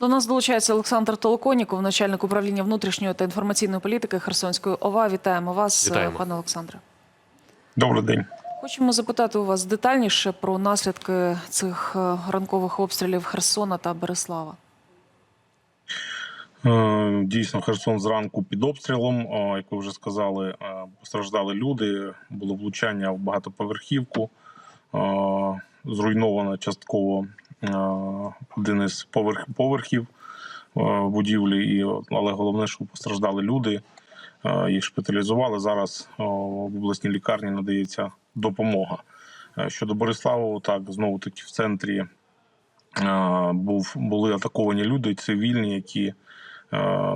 До нас долучається Олександр Толоконіков, начальник управління внутрішньої та інформаційної політики Херсонської ОВА. Вітаємо вас, Вітаємо. пане Олександре. Добрий день. Хочемо запитати у вас детальніше про наслідки цих е, ранкових обстрілів Херсона та Береслава. Е, Дійсно, Херсон зранку під обстрілом. Е, Як ви вже сказали, е, постраждали люди. Було влучання в багатоповерхівку. Е, Зруйновано частково е, один із поверх- поверхів е, будівлі, і, але головне, що постраждали люди. Е, Їх шпиталізували. Зараз е, в обласній лікарні надається допомога. Е, Щодо Бориславу, так знову таки в центрі е, був були атаковані люди, цивільні, які е,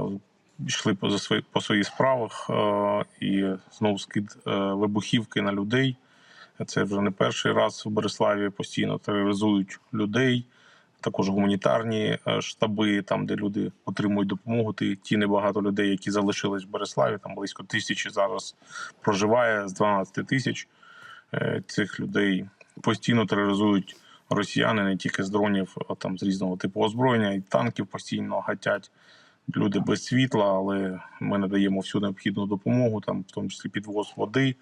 йшли по по своїх справах, е, і знову скид е, вибухівки на людей. Це вже не перший раз в Бориславі постійно тероризують людей. Також гуманітарні е, штаби, там де люди отримують допомогу. Ті, небагато людей, які залишились в Бориславі, там близько тисячі зараз проживає з 12 тисяч е, цих людей постійно тероризують росіяни не тільки з дронів, а там з різного типу озброєння, і танків постійно гатять. Люди без світла, але ми надаємо всю необхідну допомогу, там в тому числі підвоз води.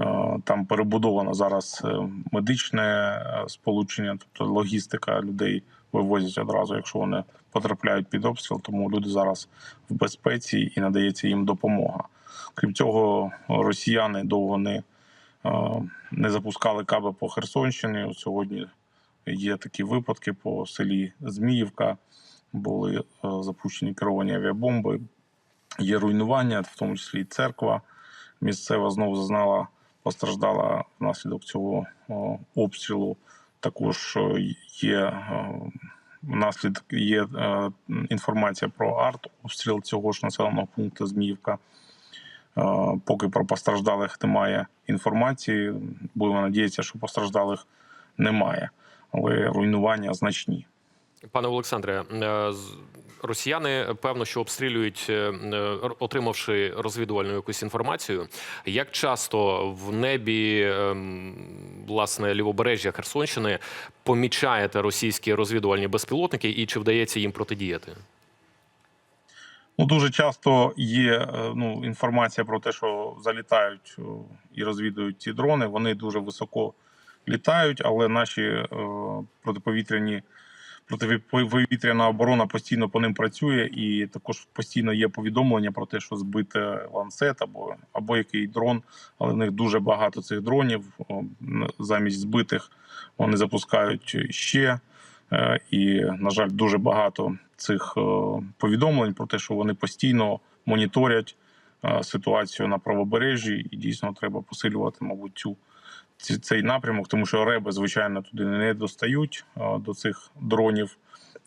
Е, Там перебудовано зараз е, медичне е, сполучення, тобто логістика людей вивозять одразу, якщо вони потрапляють під обстріл. Тому люди зараз в безпеці і надається їм допомога. Крім цього, росіяни довго не, не запускали каби по Херсонщині. Сьогодні є такі випадки по селі Зміївка. Були запущені керовані авіабомби. Є руйнування, в тому числі і церква місцева знову зазнала, постраждала внаслідок цього обстрілу. Також є е, внаслідок є е, інформація про артобстріл цього ж населеного пункту Зміївка. Е, Поки про постраждалих немає інформації. Будемо надіятися, що постраждалих немає, але руйнування значні. Пане Олександре, е, росіяни певно, що обстрілюють, е, е, отримавши розвідувальну якусь інформацію. Як часто в небі власне лівобережжя Херсонщини помічаєте російські розвідувальні безпілотники, і чи вдається їм протидіяти? Ну, дуже часто є ну, інформація про те, що залітають і розвідують ці дрони. Вони дуже високо літають, але наші е, протиповітряні протиповітряна оборона постійно по ним працює, і також постійно є повідомлення про те, що збите ланцет або, або який дрон, але в них дуже багато цих дронів. Замість збитих вони запускають ще. Е, І, на жаль, дуже багато цих повідомлень про те, що вони постійно моніторять е, ситуацію на правобережжі, і дійсно треба посилювати, мабуть, цю цей напрямок, тому що реби, звичайно, туди не достають до цих дронів,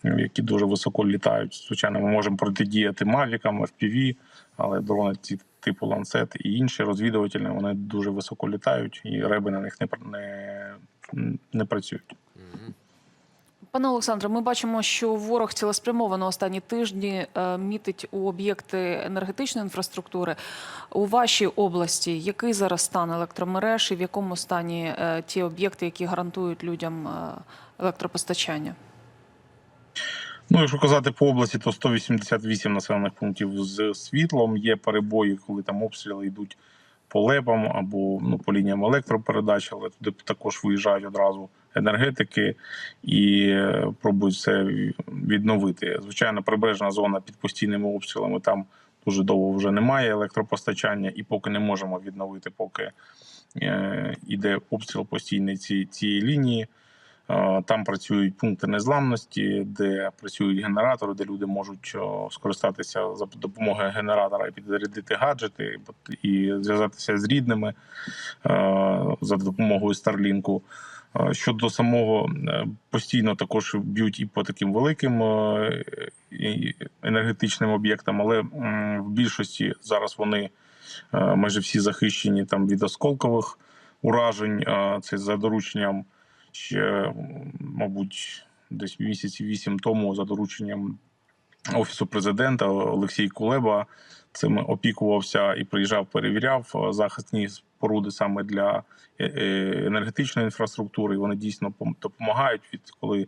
які дуже високо літають. Звичайно, ми можемо протидіяти мавікам, FPV, але дрони ці типу ланцет і інші розвідувальні, вони дуже високо літають, і реби на них не, не, не працюють. Пане Олександре, ми бачимо, що ворог цілеспрямовано останні тижні е, мітить у об'єкти енергетичної інфраструктури. У вашій області який зараз стан електромереж і в якому стані е, ті об'єкти, які гарантують людям е, електропостачання? Ну, якщо казати по області, то 188 населених пунктів з світлом. Є перебої, коли там обстріли йдуть по лепам або ну, по лініям електропередач, але туди також виїжджають одразу енергетики і е, пробують це відновити. Звичайно, прибережна зона під постійними обстрілами там дуже довго вже немає електропостачання, і поки не можемо відновити, поки е, іде обстріл постійний ці, цієї лінії. Е, Там працюють пункти незламності, де працюють генератори, де люди можуть скористатися за допомогою генератора і підзарядити гаджети і зв'язатися з рідними е, за допомогою Старлінку. Е, Щодо самого е, постійно також б'ють і по таким великим е, енергетичним об'єктам, але в більшості зараз вони е, майже всі захищені там від осколкових уражень. Е, Це за дорученням ще, мабуть, десь місяці вісім тому за дорученням офісу президента Олексій Кулеба цим опікувався і приїжджав, перевіряв захисні споруди саме для е, е, енергетичної інфраструктури. Вони дійсно допомагають. Від коли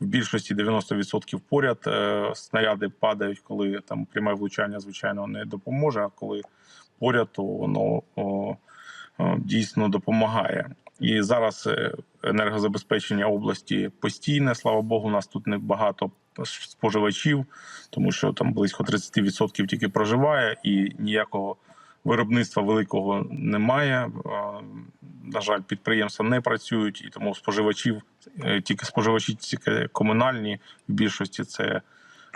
в більшості 90% поряд е, снаряди падають, коли там пряме влучання, звичайно, не допоможе. А коли поряд, то воно о, о, дійсно допомагає. І зараз енергозабезпечення області постійне. Слава Богу, у нас тут не багато споживачів, тому що там близько 30% тільки проживає, і ніякого виробництва великого немає. На жаль, підприємства не працюють, і тому споживачів е, тільки споживачі тільки комунальні в більшості це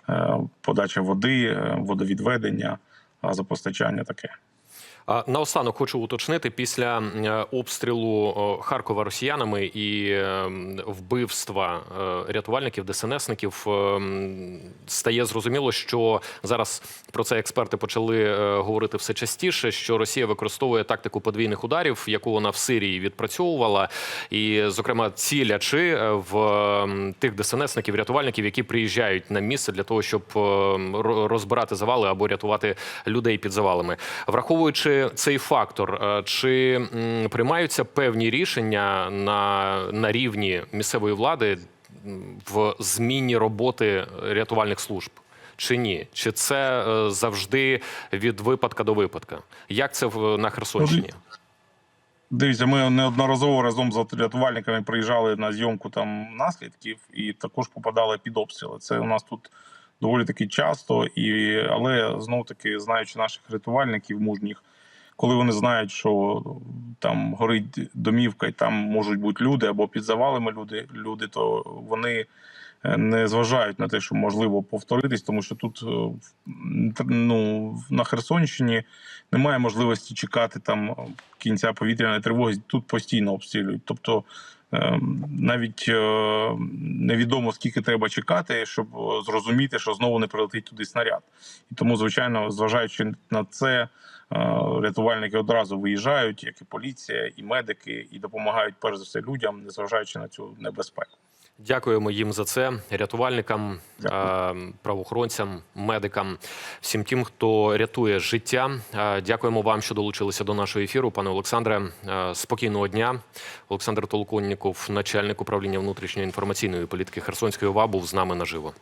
е, подача води, е, водовідведення, газопостачання таке. Наостанок хочу уточнити після е, обстрілу Харкова росіянами і е, вбивства е, рятувальників, ДСНСників е, стає зрозуміло, що зараз про це експерти почали е, говорити все частіше. Що Росія використовує тактику подвійних ударів, яку вона в Сирії відпрацьовувала, і, зокрема, цілячи в тих ДСНСників, рятувальників, які приїжджають на місце для того, щоб е, розбирати завали або рятувати людей під завалами, враховуючи цей фактор, е, чи приймаються певні рішення на, на рівні місцевої влади в зміні роботи рятувальних служб? Чи ні? Чи це е, завжди від випадка до випадка? Як це на Херсонщині? Дивіться, ми неодноразово разом з рятувальниками приїжджали на зйомку там наслідків і також попадали під обстріли. Це у нас тут доволі таки часто, і але знов таки, знаючи наших рятувальників мужніх, коли вони знають, що там горить домівка, і там можуть бути люди або під завалами люди, люди, то вони е, не зважають на те, що можливо повторитись, тому що тут е, ну, на Херсонщині немає можливості чекати там кінця повітряної тривоги. Тут постійно обстрілюють. Тобто навіть е, невідомо скільки треба чекати, щоб е, зрозуміти, що знову не прилетить туди снаряд. І тому, звичайно, зважаючи на це, е, рятувальники одразу виїжджають, як і поліція, і медики, і допомагають перш за все людям, незважаючи на цю небезпеку. Дякуємо їм за це, рятувальникам, Дякую. е, правоохоронцям, медикам, всім тим, хто рятує життя. Е, Дякуємо вам, що долучилися до нашого ефіру, пане Олександре. Е, Спокійного дня. Олександр Толоконніков, начальник управління внутрішньої інформаційної політики Херсонської ОВА, був з нами наживо.